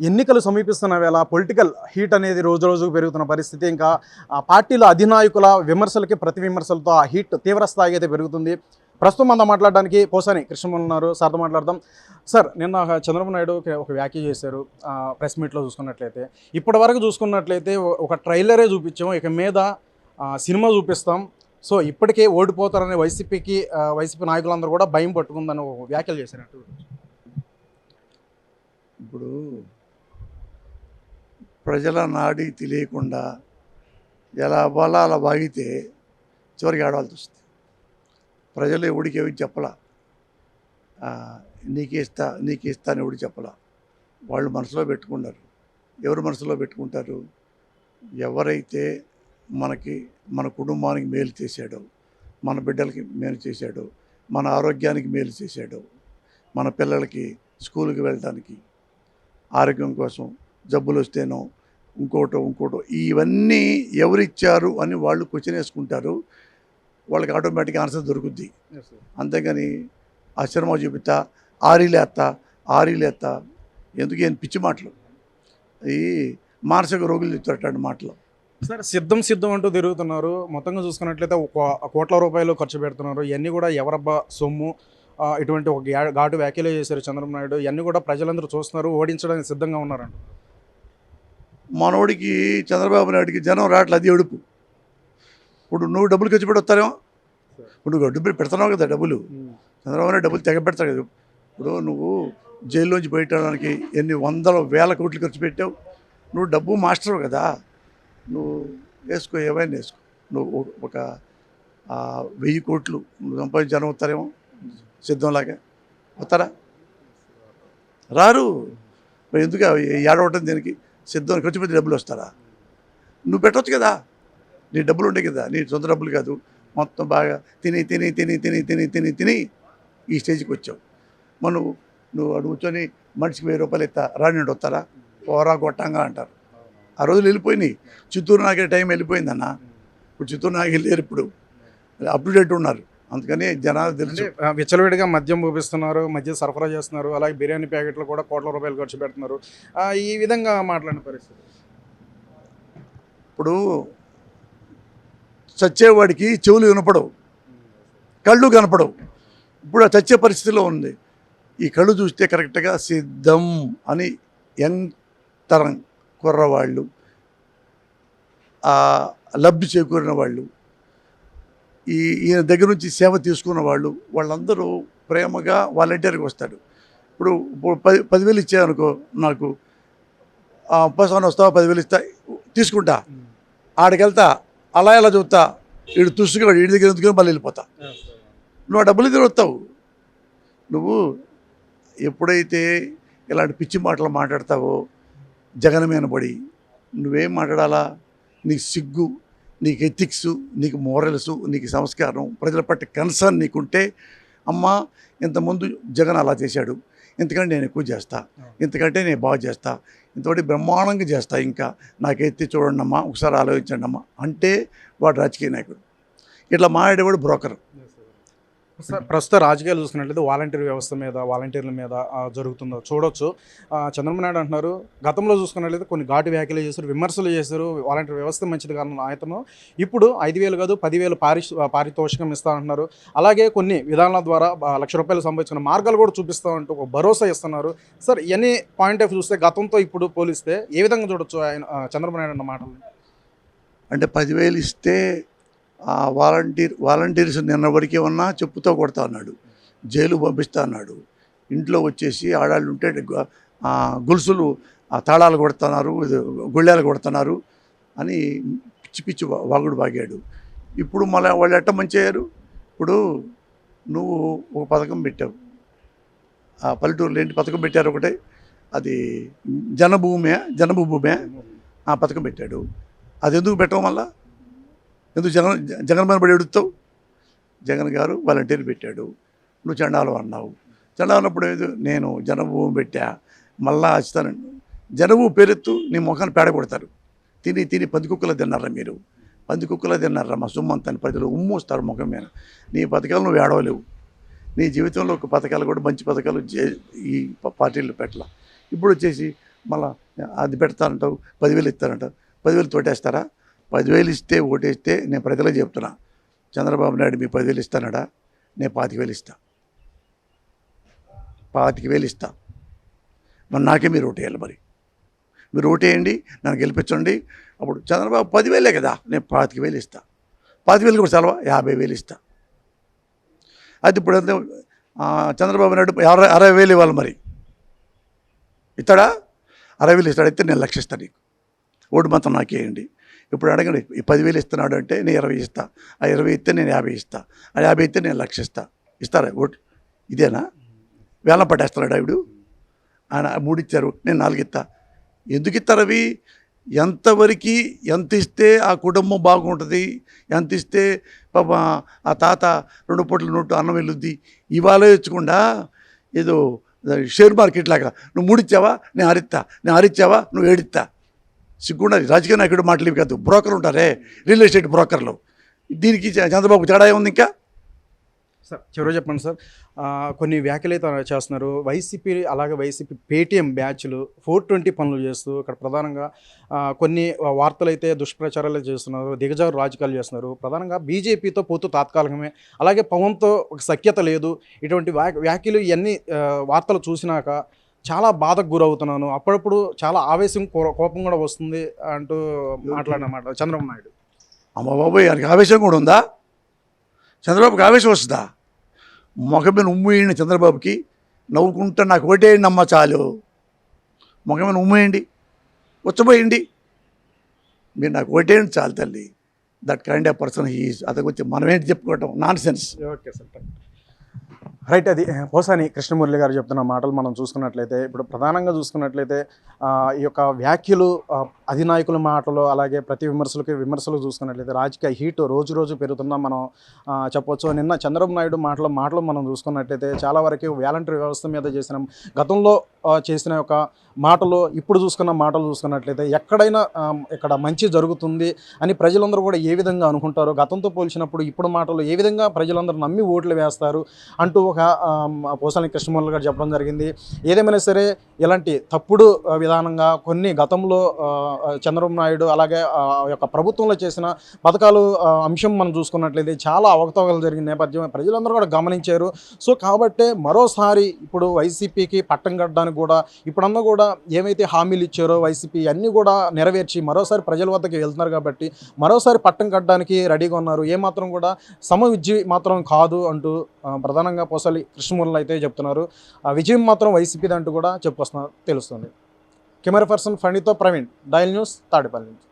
ఎన్నికలు సమీపిస్తున్న వేళ పొలిటికల్ హీట్ అనేది రోజు రోజుకు పెరుగుతున్న పరిస్థితి. ఇంకా పార్టీల అధినాయకుల విమర్శలకి ప్రతి విమర్శలతో ఆ హీట్ తీవ్ర స్థాయి అయితే పెరుగుతుంది. ప్రస్తుతం మనం మాట్లాడడానికి పోసాని కృష్ణమోహన్ ఉన్నారు. సార్తో మాట్లాడదాం. సార్ నిన్న చంద్రబాబు నాయుడు ఒక- వ్యాఖ్య చేశారు ప్రెస్ మీట్లో చూసుకున్నట్లయితే. ఇప్పటి వరకు చూసుకున్నట్లయితే ఒక ట్రైలరే చూపించాం ఇక మీద సినిమా చూపిస్తాం. సో ఇప్పటికే ఓడిపోతారనే వైసీపీకి వైసీపీ నాయకులందరూ కూడా భయం పట్టుకుందని ఒక వ్యాఖ్యలు చేశారు. ఇప్పుడు ప్రజల నాడి తెలియకుండా ఎలా అవ్వాలా అలా వాగితే చివరికి ఆడవాల్సి వస్తుంది. ప్రజలు ఎవడికి ఎవరికి చెప్పలా? నీకే ఇస్తా నీకే ఇస్తా అని ఎవడు చెప్పలా? వాళ్ళు మనసులో పెట్టుకున్నారు ఎవరు మనసులో పెట్టుకుంటారు? ఎవరైతే మనకి మన కుటుంబానికి మేలు చేశాడో మన బిడ్డలకి మేలు చేశాడో మన ఆరోగ్యానికి మేలు చేశాడో మన పిల్లలకి స్కూల్కి వెళ్ళడానికి ఆరోగ్యం కోసం జబ్బులు వస్తేనో ఇంకోటో ఇంకోటో ఇవన్నీ ఎవరిచ్చారు అని వాళ్ళు క్వశ్చన్ వేసుకుంటారు. వాళ్ళకి ఆటోమేటిక్ ఆన్సర్ దొరుకుద్ది. అంతేగాని ఆ సినిమా చూపిస్తా ఆరీలేస్తా ఆరీలేస్తా ఎందుకు ఏం పిచ్చి మాటలు? ఈ మానసిక రోగులు చెప్తారట మాటలు. సార్ సిద్ధం సిద్ధం అంటూ తిరుగుతున్నారు. మొత్తంగా చూసుకున్నట్లయితే ఒక కోట్ల రూపాయలు ఖర్చు పెడుతున్నారు. ఇవన్నీ కూడా ఎవరబ్బా సొమ్ము? ఇటువంటి ఒక ఘాటు వ్యాఖ్యలు చేశారు చంద్రబాబు నాయుడు. ఇవన్నీ కూడా ప్రజలందరూ చూస్తున్నారు ఓడించడానికి సిద్ధంగా ఉన్నారంట. మనోడికి చంద్రబాబు నాయుడికి జనం రావట్లేదు అది ఏడుపు ఇప్పుడు నువ్వు డబ్బులు ఖర్చు పెట్టి వస్తారేమో ఇప్పుడు నువ్వు డబ్బులు పెడుతున్నావు కదా డబ్బులు. చంద్రబాబు నాయుడు డబ్బులు తెగ పెడతాడు కదా. ఇప్పుడు నువ్వు జైల్లోంచి బయటడానికి ఎన్ని వందల వేల కోట్లు ఖర్చు పెట్టావు? నువ్వు డబ్బు మాస్టర్ కదా. నువ్వు వేసుకో ఏమైనా వేసుకో. నువ్వు ఒక- వెయ్యి కోట్లు నువ్వు సంపాదించి జనం వస్తారేమో? సిద్ధంలాగా. వస్తారా? రారు. ఎందుకు అవి ఏడవటం దీనికి? సిద్ధం ఖర్చు పెట్టి డబ్బులు వస్తారా? నువ్వు పెట్టవచ్చు కదా. నీ డబ్బులు ఉండే కదా. నీ సొంత డబ్బులు కాదు. మొత్తం బాగా తిని తిని తిని తిని తిని తిని తిని ఈ స్టేజ్కి వచ్చావు. మనం నువ్వు నువ్వు కూర్చొని మనిషికి వెయ్యి రూపాయలు ఇస్తా రాని వస్తారా? పోరా కొట్టంగా అంటారు. ఆ రోజులు వెళ్ళిపోయినాయి. చిత్తూరు నాకే టైం వెళ్ళిపోయిందన్న. ఇప్పుడు చిత్తూరు నాకు లేరు ఇప్పుడు. అప్ టు డేట్ ఉన్నారు. అందుకని జనాలు తెలుసు. విచ్చలవిడిగా మద్యం చూపిస్తున్నారు మద్యం సరఫరా చేస్తున్నారు అలాగే బిర్యానీ ప్యాకెట్లు కూడా కోట్ల రూపాయలు ఖర్చు పెడుతున్నారు. ఈ విధంగా మాట్లాడిన పరిస్థితి. ఇప్పుడు చచ్చేవాడికి చెవులు వినపడవు కళ్ళు కనపడవు. ఇప్పుడు ఆ చచ్చే పరిస్థితిలో ఉంది. ఈ కళ్ళు చూస్తే కరెక్ట్గా సిద్ధం అని యంగ్ తరం కుర్రవాళ్ళు లబ్ధి చేకూరిన వాళ్ళు ఈ ఈయన దగ్గర నుంచి సేవ తీసుకున్న వాళ్ళు వాళ్ళందరూ ప్రేమగా వాలంటీర్కి వస్తాడు ఇప్పుడు పది పదివేలు ఇచ్చాయనుకో నాకు ఉపసంహరణ వస్తావా? పదివేలు ఇస్తా తీసుకుంటా. ఆడికి వెళ్తా అలా ఎలా చూస్తా? వీడు తుసుగా వీడి దగ్గర ఎందుకు మళ్ళీ వెళ్ళిపోతా. నువ్వు ఆ డబ్బులు దగ్గర వస్తావు. నువ్వు ఎప్పుడైతే ఇలాంటి పిచ్చి మాటలు మాట్లాడతావో జగన్ మీద పడి నువ్వేం మాట్లాడాలా? నీకు సిగ్గు నీకు ఎథిక్స్ నీకు మోరల్స్ నీకు సంస్కారం ప్రజల పట్ల కన్సర్న్ నీకుంటే అమ్మా ఇంతకుముందు జగన్ అలా చేశాడు. ఇంతకంటే నేను ఎక్కువ చేస్తా. ఇంతకంటే నేను బాగా చేస్తా. ఇంతటి బ్రహ్మాండంగా చేస్తా ఇంకా. నాకైతే చూడండి అమ్మా ఒకసారి ఆలోచించండి అమ్మా అంటే వాడు రాజకీయ నాయకుడు. ఇట్లా మాట్లాడేవాడు బ్రోకర్ సార్ ప్రస్తుత రాజకీయాలు చూసుకున్నట్లయితే వాలంటీర్ వ్యవస్థ మీద వాలంటీర్ల మీద జరుగుతుందో చూడొచ్చు. చంద్రబాబు నాయుడు అంటున్నారు గతంలో చూసుకున్నట్లయితే కొన్ని ఘాటు వ్యాఖ్యలు చేశారు విమర్శలు చేశారు వాలంటీర్ వ్యవస్థ మంచిది కారణం ఆయతను. ఇప్పుడు ఐదు వేలు కాదు పదివేలు పారి పారితోషికం ఇస్తా అంటున్నారు. అలాగే కొన్ని విధానాల ద్వారా లక్ష రూపాయలు సంపాదించుకున్న మార్గాలు కూడా చూపిస్తామంటూ ఒక భరోసా ఇస్తున్నారు. సార్ ఎన్ని పాయింట్ ఆఫ్ చూస్తే గతంతో ఇప్పుడు పోలిస్తే ఏ విధంగా చూడొచ్చు ఆయన చంద్రబాబు నాయుడు అన్న మాటలు? అంటే పదివేలు ఇస్తే ఆ వాలంటీర్ వాలంటీర్స్ నిన్నవరకే ఉన్నా చెప్పుతో కొడతా అన్నాడు. జైలు పంపిస్తా అన్నాడు. ఇంట్లో వచ్చేసి ఆడాళ్ళు ఉంటే గొలుసులు తాళాలు కొడుతున్నారు గుళ్ళాలు కొడుతున్నారు అని పిచ్చి పిచ్చి వాగుడు వాగాడు. ఇప్పుడు మళ్ళీ వాళ్ళు ఎట్ట మంచి ఇప్పుడు నువ్వు ఒక పథకం పెట్టావు. ఆ పల్లెటూరులో ఏంటి పథకం పెట్టారు ఒకటే? అది జనభూమే జనభూమే ఆ పథకం పెట్టాడు. అది ఎందుకు పెట్టడం వల్ల ఎందుకు జగన్ జగన్ మీద ఎడుతావు జగన్ గారు వాలంటీర్ పెట్టాడు. నువ్వు చండాలు అన్నావు. చండాలు అన్నప్పుడు ఏదో? నేను జనభూమి పెట్టా. మళ్ళా వచ్చాను జనభూమి పేరెత్తు నీ ముఖాన్ని పేడ కొడతారు. తిని తిని పందికుక్కలు తిన్నారా మీరు? పందికుక్కలు తిన్నారా? మా సొమ్మంతాన్ని ప్రజలు ఉమ్మూస్తారు ముఖం మీద. నీ పథకాలు నువ్వు ఏడవలేవు. నీ జీవితంలో ఒక పథకాలు కూడా మంచి పథకాలు ఈ పార్టీలు పెట్టాల. ఇప్పుడు వచ్చేసి మళ్ళీ అది పెడతానంటావు పదివేలు ఇస్తానంటావు పదివేలు తోటేస్తారా? పదివేలు ఇస్తే ఓటేస్తే నేను ప్రజలకు చెప్తున్నా చంద్రబాబు నాయుడు మీ పదివేలు ఇస్తానడా? నేను పాతిక వేలు ఇస్తా. పాతిక వేలు ఇస్తా. మరి నాకే మీరు ఓటేయాలి మరి. మీరు ఓటేయండి నన్ను గెలిపించండి. అప్పుడు చంద్రబాబు పదివేలే కదా నేను పాతిక వేలు ఇస్తా. పాతిక వేలు కూడా సెలవు? యాభై వేలు ఇస్తా. అయితే ఇప్పుడు చంద్రబాబు నాయుడు అరవై అరవై వేలు ఇవ్వాలి మరి. ఇస్తాడా? అరవై వేలు ఇస్తాడు అయితే నేను లక్ష ఇస్తాను నీకు. ఓటు మాత్రం నాకేయండి ఇప్పుడు అడగండి ఈ పదివేలు ఇస్తున్నాడు అంటే నేను ఇరవై ఇస్తా ఆ ఇరవై ఇస్తే నేను యాభై ఇస్తా ఆ యాభై ఇస్తే నేను లక్ష ఇస్తా. ఇస్తారా ఓటు? ఇదేనా? వేలం పట్టేస్తున్నాడు ఆవిడు ఆయన మూడు ఇచ్చారు నేను నాలుగు ఇస్తా. ఎందుకు ఇస్తారు అవి? ఎంతవరకు ఎంత ఇస్తే ఆ కుటుంబం బాగుంటుంది ఎంత ఇస్తే పాప ఆ తాత రెండు పూట్ల నోటు అన్నం వెళ్ళుద్ది ఇవాళ ఇచ్చకుండా ఏదో షేర్ మార్కెట్ లాగా నువ్వు మూడిచ్చావా నేను అరిత్తా నేను అరిచ్చావా నువ్వు ఏడిత్తా సిగ్గుండదు. రాజకీయ నాయకుడు మాటలు కాదు. బ్రోకర్ ఉంటారే. రియల్ ఎస్టేట్ బ్రోకర్లు. దీనికి చ- చంద్రబాబు తేడా ఉంది ఇంకా? సార్ చివరి చెప్పండి సార్. కొన్ని వ్యాఖ్యలు అయితే చేస్తున్నారు. వైసీపీ అలాగే వైసీపీ పేటీఎం బ్యాచ్లు ఫోర్ ట్వంటీ పనులు చేస్తూ ఇక్కడ ప్రధానంగా కొన్ని వార్తలు అయితే దుష్ప్రచారాలు చేస్తున్నారు దిగజారు రాజకీయాలు చేస్తున్నారు. ప్రధానంగా బీజేపీతో పోతూ తాత్కాలికమే అలాగే పవన్తో ఒక సఖ్యత లేదు. ఇటువంటి వ్యా వ్యాఖ్యలు ఇవన్నీ వార్తలు చూసినాక చాలా బాధకు గురవుతున్నాను. అప్పుడప్పుడు చాలా ఆవేశం కోపం కూడా వస్తుంది అంటూ మాట్లాడినమాట చంద్రబాబు నాయుడు. అమ్మ బాబోయ్ ఆయనకి ఆవేశం కూడా ఉందా? చంద్రబాబుకి ఆవేశం వస్తుందా? మొఖమైన ఉమ్మేయండి చంద్రబాబుకి. నవ్వుకుంటా నాకు ఓటేయండి అమ్మ చాలు. మొఖమైన ఉమ్మేయండి వచ్చబోయండి. మీరు నాకు ఓటేయండి చాలు తల్లి. That kind of person he's అతని గురించి మనం ఏంటి చెప్పుకోవటం? Nonsense okay sir right అది పోసాని కృష్ణమురళి గారు చెప్తున్న మాటలు మనం చూసుకున్నట్లయితే ఇప్పుడు ప్రధానంగా చూసుకున్నట్లయితే ఈ యొక్క వ్యాఖ్యలు అధినాయకుల మాటలు అలాగే ప్రతి విమర్శలకి విమర్శలు చూసుకున్నట్లయితే రాజకీయ హీట్ రోజు రోజు పెరుగుతుందా మనం చెప్పొచ్చు. నిన్న చంద్రబాబు నాయుడు మాటల మాటలు మనం చూసుకున్నట్లయితే చాలా వరకు వ్యాలంటరీ వ్యవస్థ మీద చేసిన గతంలో చేసిన ఒక మాటలు ఇప్పుడు చూసుకున్న మాటలు చూసుకున్నట్లయితే ఎక్కడైనా ఇక్కడ మంచి జరుగుతుంది అని ప్రజలందరూ కూడా ఏ విధంగా అనుకుంటారు గతంతో పోల్చినప్పుడు ఇప్పుడు మాటలు ఏ విధంగా ప్రజలందరూ నమ్మి ఓట్లు వేస్తారు అంటూ ఒక పోసాని కృష్ణమూర్తి గారు చెప్పడం జరిగింది. ఏదేమైనా సరే ఇలాంటి తప్పుడు విధానంగా కొన్ని గతంలో చంద్రబాబు నాయుడు అలాగే ఆ యొక్క ప్రభుత్వంలో చేసిన పథకాలు అంశం మనం చూసుకున్నట్లయితే చాలా అవకతవకలు జరిగిన నేపథ్యం ప్రజలందరూ కూడా గమనించారు. సో కాబట్టి మరోసారి ఇప్పుడు వైసీపీకి పట్టం కట్టడానికి కూడా ఇప్పుడన్నా కూడా ఏమైతే హామీలు ఇచ్చారో వైసీపీ అన్నీ కూడా నెరవేర్చి మరోసారి ప్రజల వద్దకు వెళ్తున్నారు కాబట్టి మరోసారి పట్టం కట్టడానికి రెడీగా ఉన్నారు. ఏమాత్రం కూడా సమ విజయం మాత్రం కాదు అంటూ ప్రధానంగా పోసాలి కృష్ణమూర్లు అయితే చెప్తున్నారు. ఆ విజయం మాత్రం వైసీపీది అంటూ కూడా చెప్పుకొస్తున్నారు తెలుస్తుంది. కెమెరా పర్సన్ ఫణితో ప్రవీణ్ డైల్ న్యూస్ తాడేపల్లి నుంచి.